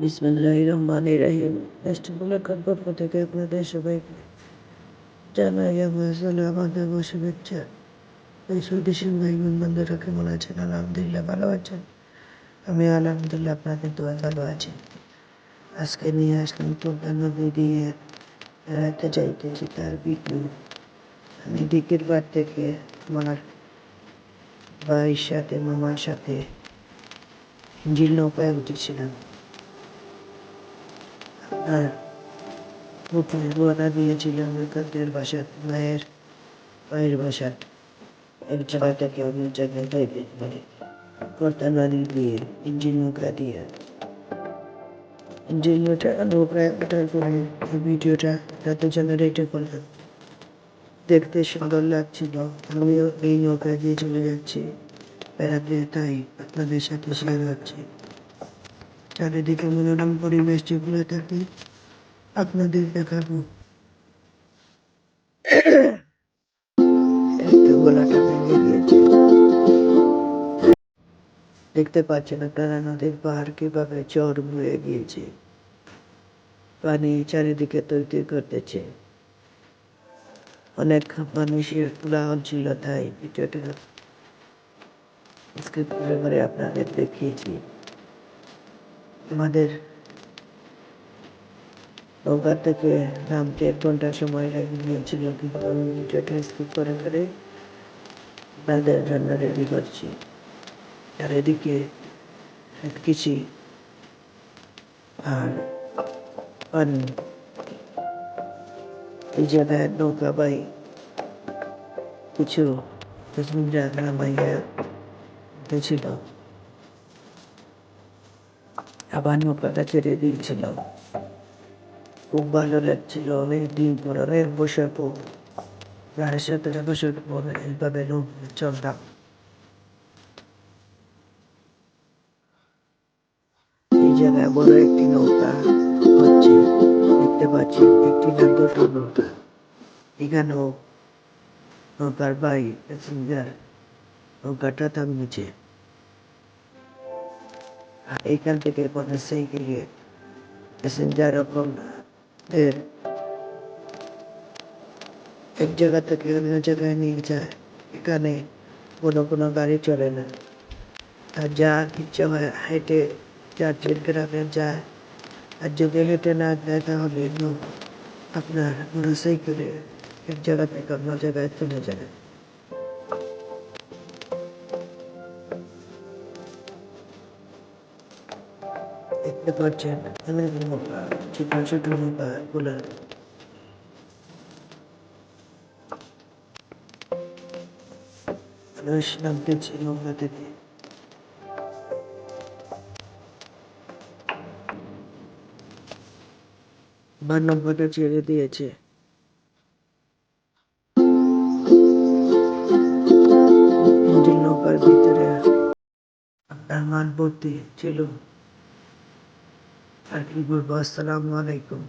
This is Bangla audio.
বিসমিল্লাহ রহমান রাহিম। রাষ্ট্রগুলোর পক্ষ থেকে আপনাদের সবাইকে জানাই আমার সালাম আদাব ও ভাই বোন বন্ধুরা কেমন আছেন? আলহামদুলিল্লাহ ভালো আছেন। আমি আলহামদুলিল্লাহ আপনাদের দোয়া ভালো আছি। আজকে নিয়ে আসলাম নদী দিয়ে বেড়াতে চাইতেছি তার ভিডিও আমি দিকের বার থেকে আমার ভাইয়ের সাথে, মামার সাথে ইঞ্জিল নৌকায় উঠেছিলাম। প্রথমে রওনা দিয়েছিলাম বাসার মায়ের মায়ের বাসা এক অন্য জায়গায় কর্তা নারী দিয়ে নৌকা দিয়ে। নৌকা নৌকায় ওঠার পরে ভিডিওটা রাতে জেনারেটর করলাম। দেখতে সুন্দর লাগছিল। আমিও এই নৌকায় দিয়ে চলে যাচ্ছি। বেড়াতে, তাই আপনাদের সাথে শেয়ার হচ্ছে চারিদিকে মনোরম পরিবেশ যেগুলো থাকে, আপনাদের দেখাবো। গলাটা ভেঙে গিয়েছে। দেখতে পাচ্ছেন আপনারা নদীর পাহাড় কীভাবে চর হয়ে গিয়েছে। পানি চারিদিকে তৈরি করতেছে। অনেক মানুষের উদাহরণ ছিল, তাই ভিডিওটা আপনাদের দেখিয়েছি। আমাদের নৌকা থেকে নামতে এক ঘণ্টা সময় লাগিয়েছিল কিন্তু আমি ভিডিওটা স্কিপ করে করে আপনাদের জন্য রেডি করছি। আর এদিকে কিছু আর এই জায়গায় নৌকা বাই কিছু আবার নৌকাটা ছেড়ে দিয়েছিল খুব ভালো লাগছিল অনেক দিন পর অনেক বছর পর প্রায় সতেরো বছর পর এইভাবে নৌকা চলতাম এই জায়গায় বড় একটি নৌকা হচ্ছে দেখতে পাচ্ছি একটি না দুটো নৌকা এখানেও নৌকার বাই প্যাসেঞ্জার নৌকাটা থামিয়েছে এইখান থেকে পরে সাইকেলে প্যাসেঞ্জার এবং এক জায়গা থেকে অন্য জায়গায় নিয়ে যায়। এখানে কোনো কোনো গাড়ি চলে না। আর যা ইচ্ছা হয়, হেঁটে চার্চের গ্রামে যায়। আর যদি হেঁটে না যায়, তাহলে আপনার মোটর সাইকেলে এক জায়গা থেকে অন্য জায়গায় চলে যায়। দেখতে পাচ্ছেন অনেক নৌকা ছোট ছোটগুলা মানুষ নৌকা থেকে আমার ছেড়ে দিয়েছে নৌকার ভিতরে আপনার মান ছিল আর কি বলব আসসালামু আলাইকুম।